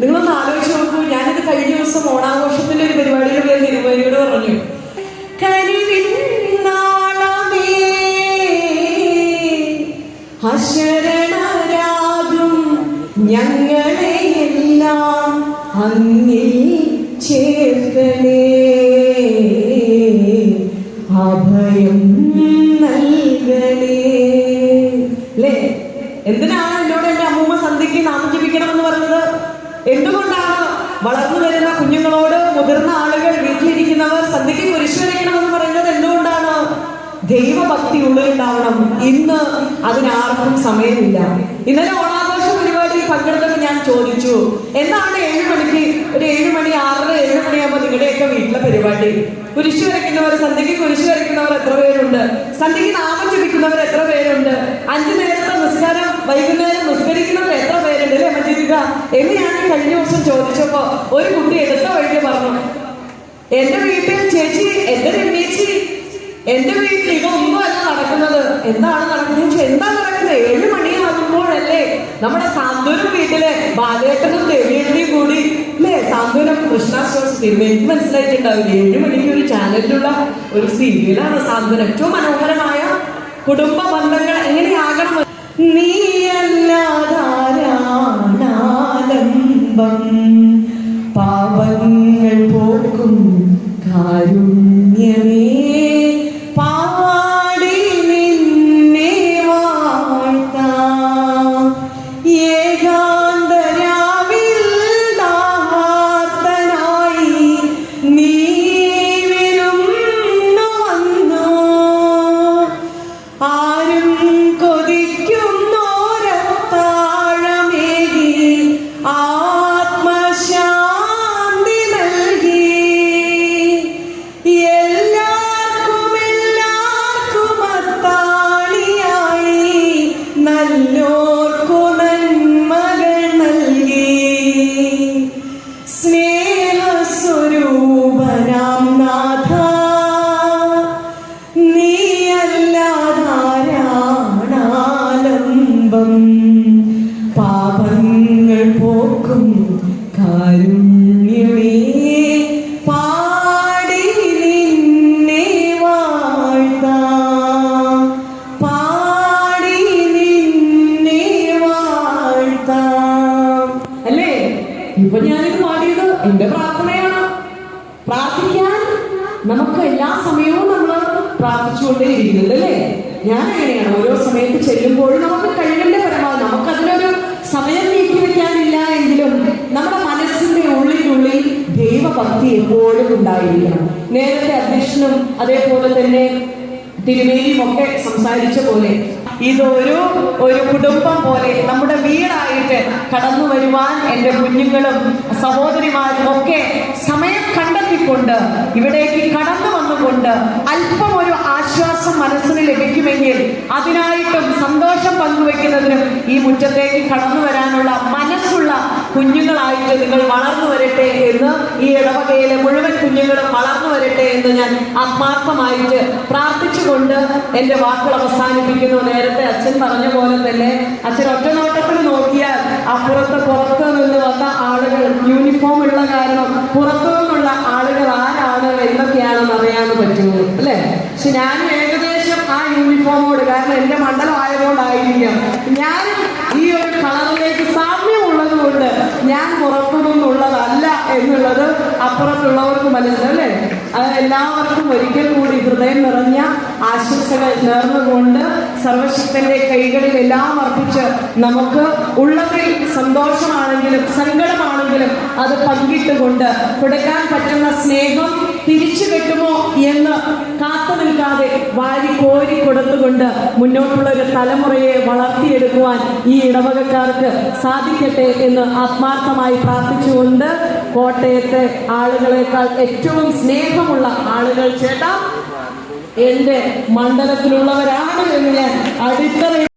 നിങ്ങളൊന്ന് ആലോചിച്ച് നോക്കൂ. ഞാനിത് കഴിഞ്ഞ ദിവസം ഓണാഘോഷത്തിന്റെ ഒരു പരിപാടിയിൽ പോയി തിരുവരിയോട് പറഞ്ഞു. അശരണരാകും ഞങ്ങളെയെല്ലാം അങ്ങിൽ ചേർക്കണേ. അഭയം നൽകണേ. അല്ലേ എന്തിനാണ് എന്നോട് എന്റെ അമ്മൂമ്മ സന്ധ്യയ്ക്ക് നാമം ജപിക്കണമെന്ന് പറഞ്ഞത്? എന്തുകൊണ്ടാണ് വളർന്നു വരുന്ന കുഞ്ഞുങ്ങളോട് മുതിർന്ന ആളുകൾ വീട്ടിലിരിക്കുന്നവർ സന്ധ്യയ്ക്ക് കുരിശുവരയ്ക്കണമെന്ന് പറയുന്നത് എന്തുകൊണ്ടാണ്? ദൈവഭക്തി ഉള്ളിലുണ്ടാവണം. ഇന്ന് അതിനാർക്കും സമയമില്ല. ഇന്നലെ ഓണാഘോഷ പരിപാടിയിൽ പങ്കെടുത്തപ്പോൾ ഞാൻ ചോദിച്ചു എന്നാണ് ഏഴ് മണിക്ക് ഒരു ഏഴ് മണി ആറര ഏഴ് മണിയാകുമ്പോൾ നിങ്ങളുടെയൊക്കെ വീട്ടിലെ പരിപാടി? കുരിശു വരയ്ക്കുന്നവർ സന്ധ്യയ്ക്ക് കുരിശു വരയ്ക്കുന്നവർ എത്ര പേരുണ്ട്? സന്ധ്യയ്ക്ക് നാമം ജപിക്കുന്നവർ എത്ര പേരുണ്ട്? അഞ്ചു നേരത്തെ നിസ്കാരം വൈകുന്നേരം നിസ്കരിക്കുന്നവർ എത്ര പേരുണ്ട്? അല്ലേ ഞാൻ ഈ കഴിഞ്ഞ ദിവസം ചോദിച്ചപ്പോ ഒരു കുട്ടി എടുത്ത വഴിക്ക് പറഞ്ഞു എന്റെ വീട്ടിൽ ചേച്ചി എന്റെ രമ്യേച്ചി എന്റെ വീട്ടിൽ ഇവ അല്ല നടക്കുന്നത്. എന്താണ് നടക്കുന്നത്? ചോദിച്ചാൽ എന്താ നടക്കുന്നത്? ഏഴ് മണിയാകുമ്പോഴല്ലേ നമ്മുടെ സാന്ത്വനം വീട്ടിലെ ബാലേട്ടനും ദേവിയേട്ടനും കൂടി അല്ലേ സാന്ത്വനം കൃഷ്ണ സ്റ്റോഴ്സ് തിരുമ എനിക്ക് മനസ്സിലായിട്ടുണ്ടാവില്ല. ഏഴ് മണിക്ക് ഒരു ചാനലിലുള്ള ഒരു സീരിയലാണ് സാന്ത്വനം. ഏറ്റവും മനോഹരമായ കുടുംബ ബന്ധങ്ങൾ എങ്ങനെയാകണം? നീയല്ലാതാരാണാലംബം പാപങ്ങൾ പോക്കും കാരുണ്യമേ ഇപ്പൊ ഞാനിത് പാടിയത് എന്റെ പ്രാർത്ഥനയാണ്. പ്രാർത്ഥിക്കാൻ നമുക്ക് എല്ലാ സമയവും നമ്മൾ പ്രാർത്ഥിച്ചുകൊണ്ടേയിരിക്കുന്നുണ്ട് അല്ലേ? ഞാൻ എങ്ങനെയാണ് ഓരോ സമയത്ത് ചെല്ലുമ്പോഴും നമുക്ക് കഴിവിന്റെ പരമാവധി നമുക്ക് അതിനൊരു സമയം നീക്കി വെക്കാനില്ല എങ്കിലും നമ്മുടെ മനസ്സിന്റെ ഉള്ളിനുള്ളിൽ ദൈവഭക്തി എപ്പോഴും ഉണ്ടായിരിക്കണം. നേരത്തെ അധ്യക്ഷനും അതേപോലെ തന്നെ തിരുമേനിയും ഒക്കെ സംസാരിച്ച പോലെ ഇതൊരു ഒരു കുടുംബം പോലെ നമ്മുടെ വീടായിട്ട് കടന്നു വരുവാൻ എന്റെ കുഞ്ഞുങ്ങളും സഹോദരിമാരും ഒക്കെ സമയം കണ്ടെത്തിക്കൊണ്ട് ഇവിടേക്ക് കടന്നു വന്നുകൊണ്ട് അല്പം ഒരു ആശ്വാസം മനസ്സിന് ലഭിക്കുമെങ്കിൽ അതിനായിട്ടും സന്തോഷം ഈ മുറ്റത്തേക്ക് കടന്നു വരാനുള്ള മനസ്സുള്ള കുഞ്ഞുങ്ങളായിട്ട് നിങ്ങൾ വളർന്നു വരട്ടെ എന്ന് ഈ ഇടവകയിലെ മുഴുവൻ കുഞ്ഞുങ്ങളും വളർന്നു വരട്ടെ എന്ന് ഞാൻ ആത്മാർത്ഥമായിട്ട് പ്രാർത്ഥിച്ചുകൊണ്ട് എന്റെ വാക്കുകൾ അവസാനിപ്പിക്കുന്നു. നേരത്തെ അച്ഛൻ പറഞ്ഞ പോലെ തന്നെ അച്ഛൻ ഒറ്റ നോട്ടത്തിൽ നോക്കിയാൽ അപ്പുറത്ത് പുറത്ത് നിന്ന് വന്ന ആളുകൾ യൂണിഫോം ഉള്ള കാരണം പുറത്തു നിന്നുള്ള ആളുകൾ ആരാണ് എന്തൊക്കെയാണെന്ന് അറിയാൻ പറ്റുമോ? അല്ലേ? പക്ഷെ ഞാൻ ഏകദേശം ആ യൂണിഫോമോട് കാരണം എന്റെ മണ്ഡലം ആയതുകൊണ്ടായിരിക്കാം ഞാൻ ഈ ഒരു കളറിലേക്ക് സാമ്യമുള്ളത് കൊണ്ട് ഞാൻ പുറത്തു നിന്നുള്ളതല്ല എന്നുള്ളത് അപ്പുറത്തുള്ളവർക്ക് മനസ്സിലല്ലേ എല്ലാവർക്കും ഒരിക്കൽ കൂടി ഹൃദയം നിറഞ്ഞ ആശംസകൾ നേർന്നുകൊണ്ട് സർവശക്തന്റെ കൈകളിൽ എല്ലാം അർപ്പിച്ച് നമുക്ക് ഉള്ളതിൽ സന്തോഷമാണെങ്കിലും സങ്കടമാണെങ്കിലും അത് പങ്കിട്ടുകൊണ്ട് കൊടുക്കാൻ പറ്റുന്ന സ്നേഹം തിരിച്ചു കിട്ടുമോ എന്ന് കാത്തു നിൽക്കാതെ വാരി കോരി കൊടുത്തുകൊണ്ട് മുന്നോട്ടുള്ള ഒരു തലമുറയെ വളർത്തിയെടുക്കുവാൻ ഈ ഇടവകക്കാർക്ക് സാധിക്കട്ടെ എന്ന് ആത്മാർത്ഥമായി പ്രാർത്ഥിച്ചുകൊണ്ട് കോട്ടയത്തെ ആളുകളെക്കാൾ ഏറ്റവും സ്നേഹമുള്ള ആളുകൾ ചേട്ടാ എന്റെ മണ്ഡലത്തിലുള്ളവരാണ് എന്ന് ഞാൻ അടിത്തറയിൽ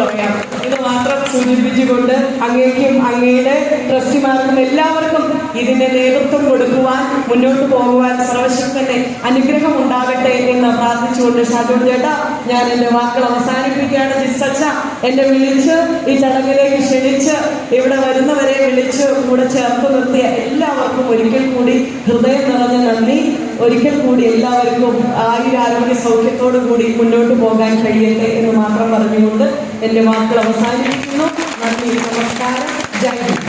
പറയാം. ഇത് മാത്രം സൂചിപ്പിച്ചുകൊണ്ട് അങ്ങേക്കും അങ്ങയുടെ ട്രസ്റ്റിമാർക്കും എല്ലാവർക്കും ഇതിന്റെ നേതൃത്വം കൊടുക്കുവാൻ മുന്നോട്ട് പോകുവാൻ സർവശക്തന്റെ അനുഗ്രഹം ഉണ്ടാകട്ടെ എന്ന് പ്രാർത്ഥിച്ചുകൊണ്ട് ഷാജോൺ ചേട്ടാ ഞാൻ എന്റെ വാക്കുകൾ അവസാനിപ്പിക്കുകയാണ്. ജിസച്ച എന്നെ വിളിച്ച് ഈ ചടങ്ങിലേക്ക് ക്ഷണിച്ച് ഇവിടെ വരുന്നവരെ വിളിച്ച് കൂടെ ചേർത്ത് നിർത്തിയ എല്ലാവർക്കും ഒരിക്കൽ കൂടി ഹൃദയം നിറഞ്ഞ നന്ദി. ഒരിക്കൽ കൂടി എല്ലാവർക്കും ആയുരാരോഗ്യ സൗഖ്യത്തോടു കൂടി മുന്നോട്ട് പോകാൻ കഴിയട്ടെ എന്ന് മാത്രം പറഞ്ഞുകൊണ്ട് എന്റെ വാക്കുകൾ അവസാനിപ്പിക്കുന്നു. നന്ദി നമസ്കാരം. ജയ